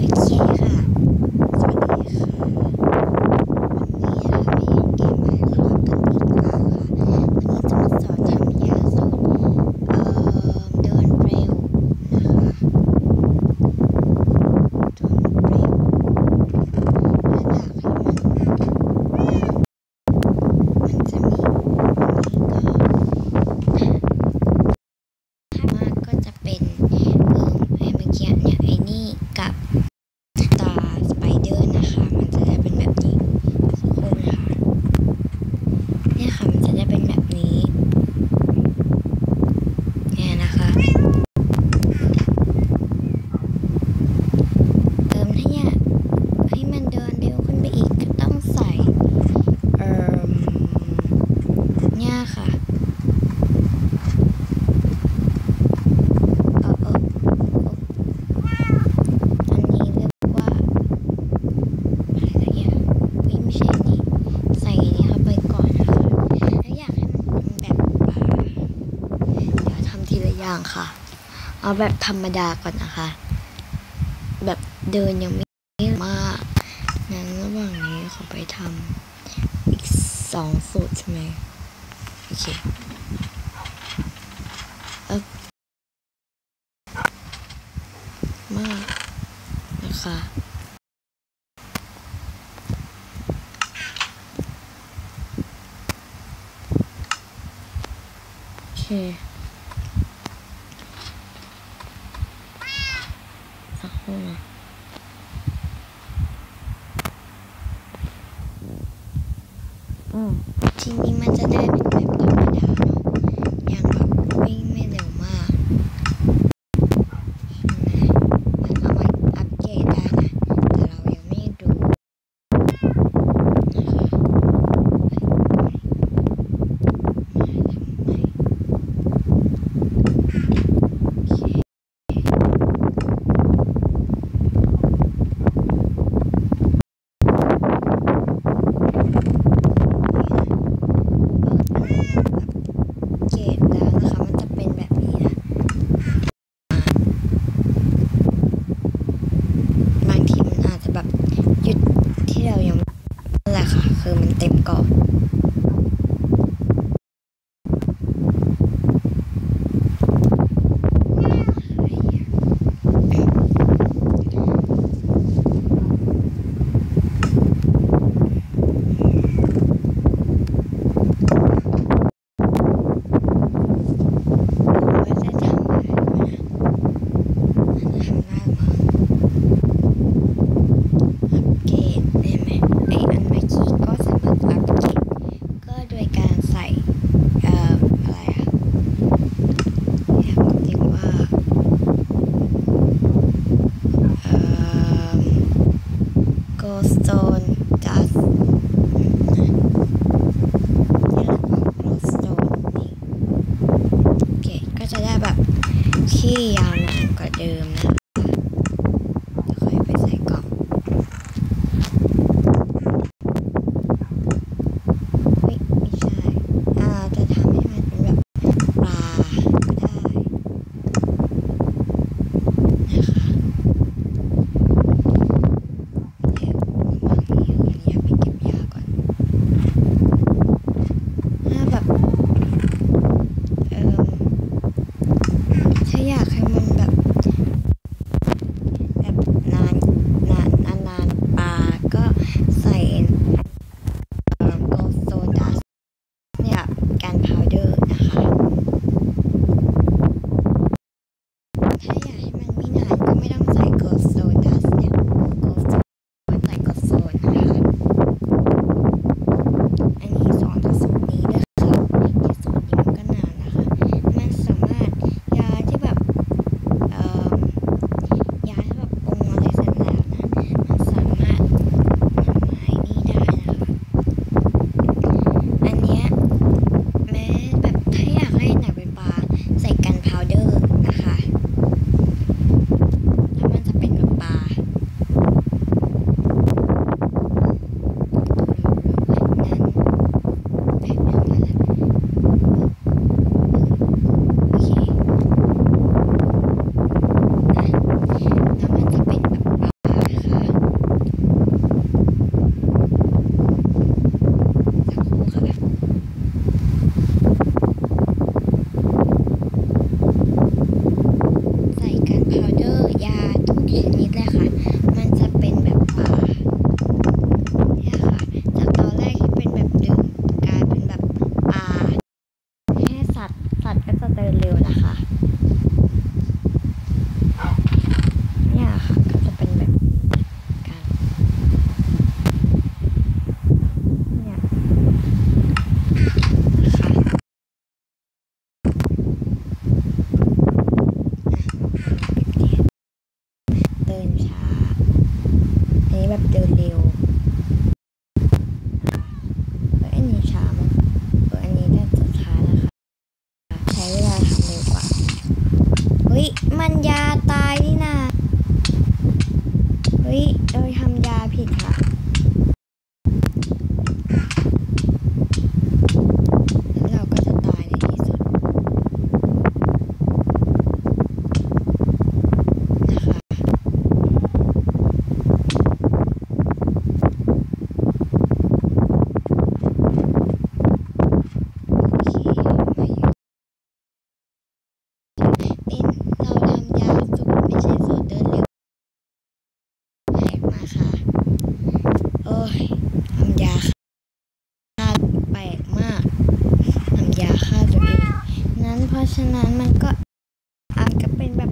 Thank you. างค่ะ เอาแบบธรรมดาก่อนนะคะ แบบเดินยังไม่มากงั้นระหว่างนี้ขอไปทำอีกสองสูตรใช่ไหมโอเคมากนะคะโอเค 请你们在那。 ที่ยาวนานกว่าเดิมนะ ฉะนั้นมันก็อาจจะเป็นแบบ